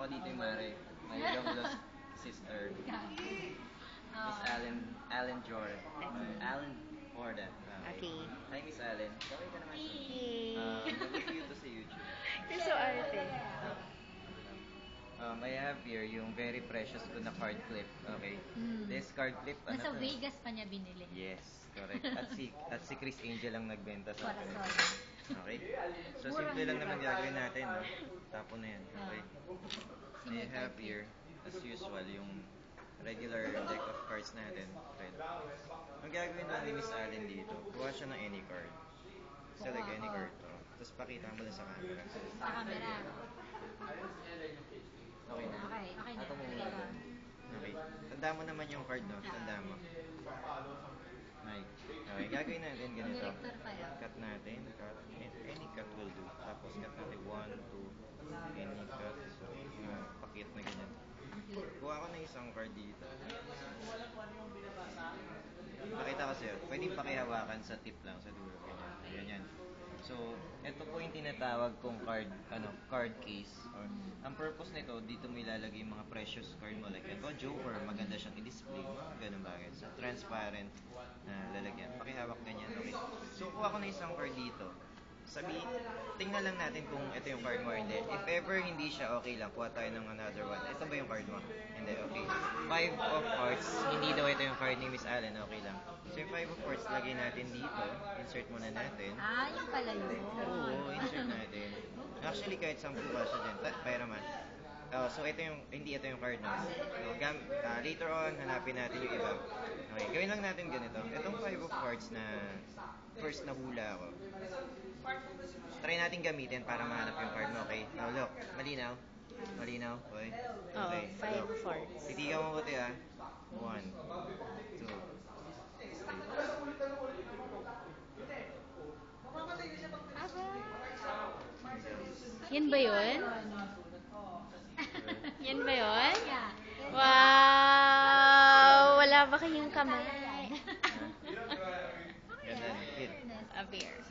ko dito yung Mare. My long lost sister. Miss Allen, Allen Jordan. Allen Jordan. Okay. Hi, Miss Allen. Okay ka naman siya. Um, I have here yung very precious ko na card clip. Okay. Mm. This card clip, ano Nasa to? Vegas pa niya binili. Yes, correct. At si at si Chris Angel ang nagbenta sa akin. Okay. So simple lang naman gagawin natin, no? Tapo na yan. Okay. I have here, as usual, yung regular deck of cards natin. Red. Ang gagawin lang ni Miss Allen dito, kuha siya ng any card. Select any card. Oh. Tapos pakita mo lang sa camera. Sa camera. Okay na. Okay, okay na. Okay muna. na. Okay. Tanda mo naman yung card, no? Tanda mo. Right. Okay, gagawin natin ganito. Cut natin. Cut. Any cut will do. Tapos cut natin. One, two, any cut. So, uh, pakit na ganyan. Kuha ko ng isang card dito. Pakita ko sa'yo. Pwede pakihawakan sa tip lang, sa dulo. Ganyan. Ganyan. So, ito po yung tinatawag kong card, ano, card case. Or, ang purpose nito, dito mo ilalagay yung mga precious card mo. Like, ito, Joker, maganda siyang i-display. Ganun bagay. So, transparent na lalagyan. Pakihawak ganyan. Okay. So, kuha ko na isang card dito. Sabi, tingnan lang natin kung ito yung card mo or hindi. If ever hindi siya, okay lang. Kuha tayo ng another one. Ito ba yung card mo? Hindi, okay. Five of cards. Hindi daw ito yung card ni Miss Allen. Okay lang. So, yung five of cards, lagay natin dito. Insert muna natin. Ah, yung pala yun. Oo, insert natin. Actually, kahit sampu pa siya dyan. Ta- Pera man. Oh, so ito yung, hindi ito yung card no? So, gam, ah, later on, hanapin natin yung iba. Okay, gawin lang natin ganito. Itong five of cards na first na hula ako. Try natin gamitin para mahanap yung card mo, okay? Now look, malinaw. Malinaw, okay? Oo, Okay, five look. cards. Titigan mo buti ah. One, two, Yan ba yun? Yan ba yun? Wow! Wala ba kayong kamay? Ganda, hit. A beer.